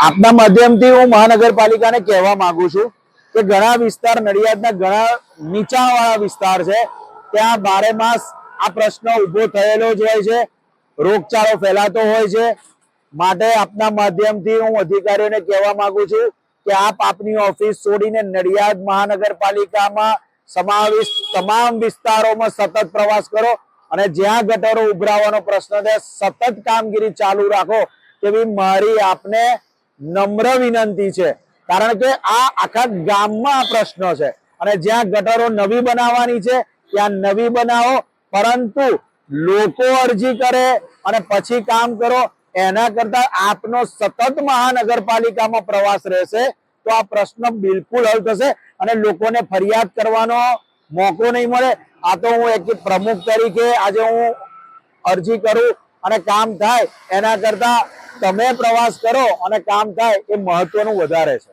આપના માધ્યમથી હું મહાનગરપાલિકાને કહેવા માંગુ છું કે ઘણા વિસ્તાર, નડિયાદના ઘણા નીચાવાળા વિસ્તાર છે, ત્યાં બારે માસ આ પ્રશ્ન ઊભો થયેલો જ હોય છે, રોગચાળો ફેલાતો હોય છે. માટે આપના માધ્યમથી હું અધિકારીઓને કહેવા માંગુ છું કે આપ આપની ઓફિસ છોડીને નડિયાદ મહાનગરપાલિકામાં સમાવિષ્ટ તમામ વિસ્તારોમાં સતત પ્રવાસ કરો અને જ્યાં ગટરો ઉભરાવાનો પ્રશ્ન છે, સતત કામગીરી ચાલુ રાખો તેવી મારી આપને નમ્ર વિનંતી છે. કારણ કે આ આખા ગામમાં આ પ્રશ્ન છે. અને જ્યાં ગટરો નવી બનાવવાની છે, ત્યાં નવી બનાવો. પરંતુ લોકો અરજી કરે અને પછી કામ કરો, એના કરતા આપનો સતત મહાનગરપાલિકામાં પ્રવાસ રહેશે, તો આ પ્રશ્ન બિલકુલ હલ થશે અને લોકોને ફરિયાદ કરવાનો મોકો નહીં મળે. આ તો હું એક પ્રમુખ તરીકે આજે હું અરજી કરું અને કામ થાય, એના કરતા તમે પ્રવાસ કરો અને કામ થાય એ મહત્વનું વધારે છે.